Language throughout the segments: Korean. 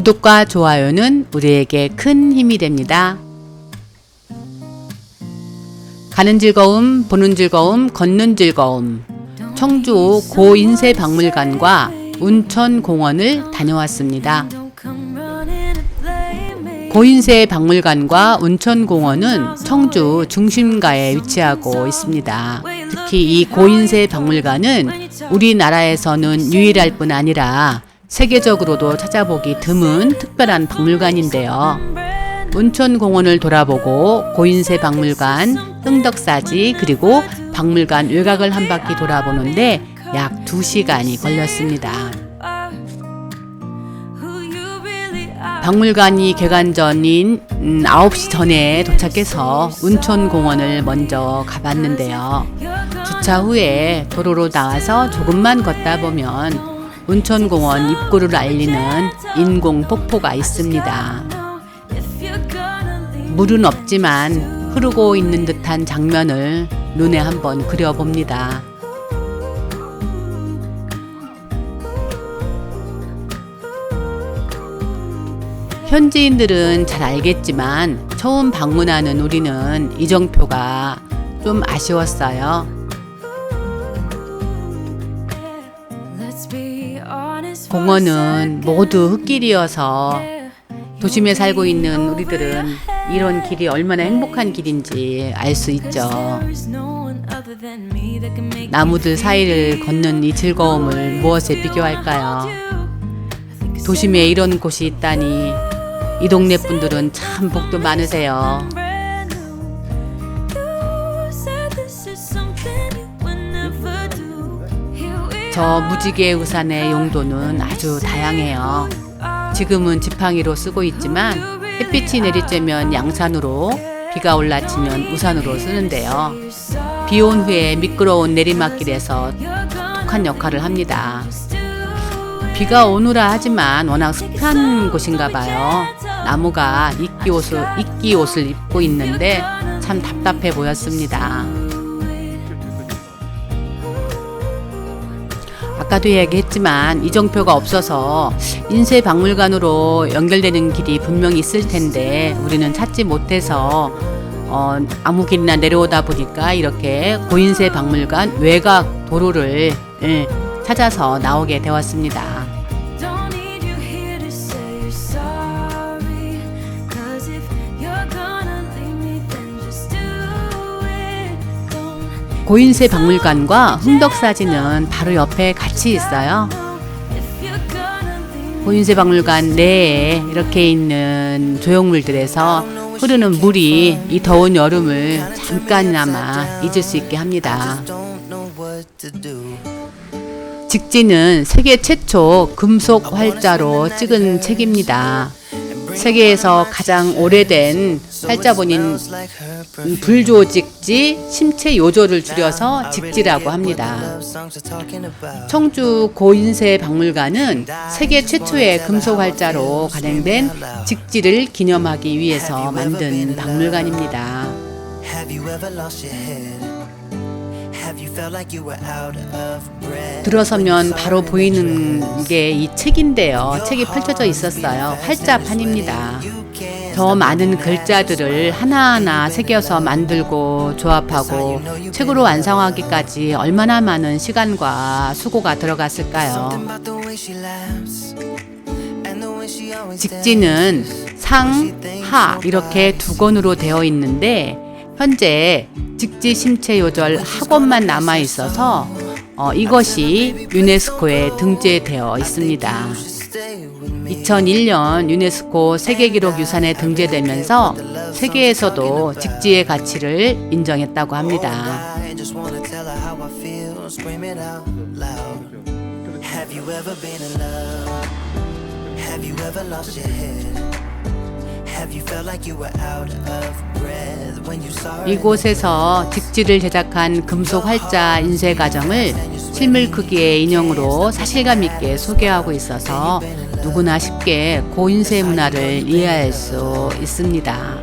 구독과 좋아요는 우리에게 큰 힘이 됩니다. 가는 즐거움, 보는 즐거움, 걷는 즐거움. 청주 고인쇄 박물관과 운천 공원을 다녀왔습니다. 고인쇄 박물관과 운천 공원은 청주 중심가에 위치하고 있습니다. 특히 이 고인쇄 박물관은 우리나라에서는 유일할 뿐 아니라 세계적으로도 찾아보기 드문 특별한 박물관인데요. 운천공원을 돌아보고 고인쇄 박물관, 흥덕사지 그리고 박물관 외곽을 한 바퀴 돌아보는데 약 2시간이 걸렸습니다. 박물관이 개관 전인 음, 9시 전에 도착해서 운천공원을 먼저 가봤는데요. 주차 후에 도로로 나와서 조금만 걷다 보면 운천공원 입구를 알리는 인공 폭포가 있습니다. 물은 없지만 흐르고 있는 듯한 장면을 눈에 한번 그려봅니다. 현지인들은 잘 알겠지만 처음 방문하는 우리는 이정표가 좀 아쉬웠어요. 공원은 모두 흙길이어서 도심에 살고 있는 우리들은 이런 길이 얼마나 행복한 길인지 알 수 있죠. 나무들 사이를 걷는 이 즐거움을 무엇에 비교할까요? 도심에 이런 곳이 있다니 이 동네 분들은 참 복도 많으세요. 저 무지개 우산의 용도는 아주 다양해요. 지금은 지팡이로 쓰고 있지만 햇빛이 내리쬐면 양산으로 비가 올라치면 우산으로 쓰는데요. 비 온 후에 미끄러운 내리막길에서 독특한 역할을 합니다. 비가 오느라 하지만 워낙 습한 곳인가 봐요. 나무가 이끼 옷을, 이끼 옷을 입고 있는데 참 답답해 보였습니다. 아까도 얘기했지만 이정표가 없어서 인쇄 박물관으로 연결되는 길이 분명히 있을 텐데 우리는 찾지 못해서 어, 아무 길이나 내려오다 보니까 이렇게 고인쇄 박물관 외곽 도로를 예, 찾아서 나오게 되었습니다. 고인쇄 박물관과 흥덕사지는 바로 옆에 같이 있어요. 고인쇄 박물관 내에 이렇게 있는 조형물들에서 흐르는 물이 이 더운 여름을 잠깐이나마 잊을 수 있게 합니다. 직지는 세계 최초 금속 활자로 찍은 책입니다. 세계에서 가장 오래된 활자본인 불조직지 심체 요조를 줄여서 직지라고 합니다. 청주 고인쇄 박물관은 세계 최초의 금속 활자로 발행된 직지를 기념하기 위해서 만든 박물관입니다. 들어서면 바로 보이는 게 이 책인데요. 책이 펼쳐져 있었어요. 활자판입니다. 더 많은 글자들을 하나하나 새겨서 만들고 조합하고 책으로 완성하기까지 얼마나 많은 시간과 수고가 들어갔을까요? 직지는 상, 하 이렇게 두 권으로 되어 있는데 현재 직지 심체 요절 학원만 남아 있어서 어, 이것이 유네스코에 등재되어 있습니다. 2001년 유네스코 세계기록 유산에 등재되면서 세계에서도 직지의 가치를 인정했다고 합니다. 이곳에서 직지를 제작한 금속 활자 인쇄 과정을 실물 크기의 인형으로 사실감 있게 소개하고 있어서 누구나 쉽게 고인쇄 문화를 이해할 수 있습니다.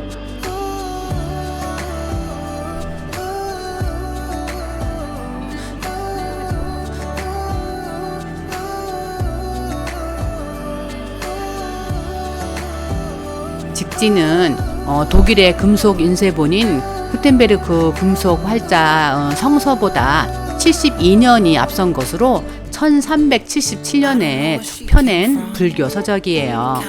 직지는 어, 독일의 금속 인쇄본인 구텐베르크 금속 활자 어, 성서보다 72년이 앞선 것으로 1377년에 펴낸 불교 서적이에요.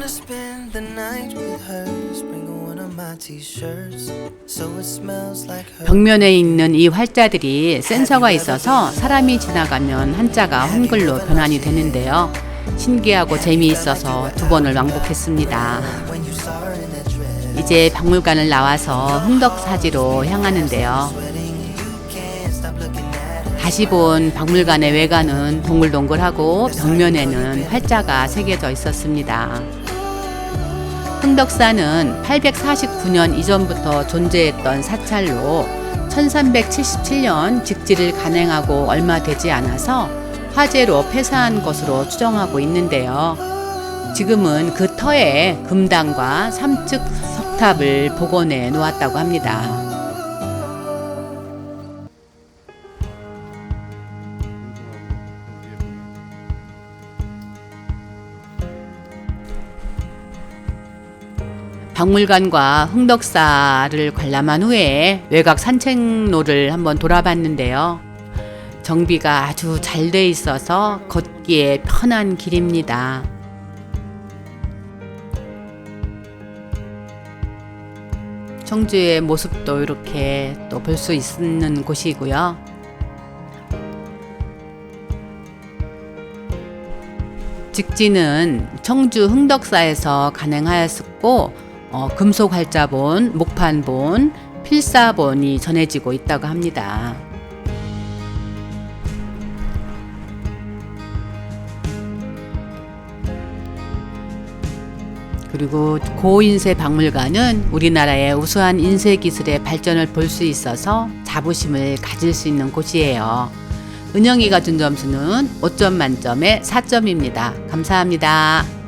Wanna spend the night with her. Sprinkle one of my t-shirts so it smells like her. 벽면에 있는 이 활자들이 센서가 있어서 사람이 지나가면 한자가 한글로 변환이 되는데요. 신기하고 재미있어서 두 번을 왕복했습니다. 이제 박물관을 나와서 흥덕사지로 향하는데요. 다시 본 박물관의 외관은 동글동글하고 벽면에는 활자가 새겨져 있었습니다. 흥덕사는 849년 이전부터 존재했던 사찰로 1377년 직지를 간행하고 얼마 되지 않아서 화재로 폐사한 것으로 추정하고 있는데요. 지금은 그 터에 금당과 삼측 석탑을 복원해 놓았다고 합니다. 박물관과 흥덕사를 관람한 후에 외곽 산책로를 한번 돌아봤는데요. 정비가 아주 잘 돼 있어서 걷기에 편한 길입니다. 청주의 모습도 이렇게 또 볼 수 있는 곳이고요. 직지는 청주 흥덕사에서 간행하였었고 어, 금속 활자본, 목판본, 필사본이 전해지고 있다고 합니다. 그리고 고인쇄 박물관은 우리나라의 우수한 인쇄 기술의 발전을 볼 수 있어서 자부심을 가질 수 있는 곳이에요. 은영이가 준 점수는 5점 만점에 4점입니다. 감사합니다.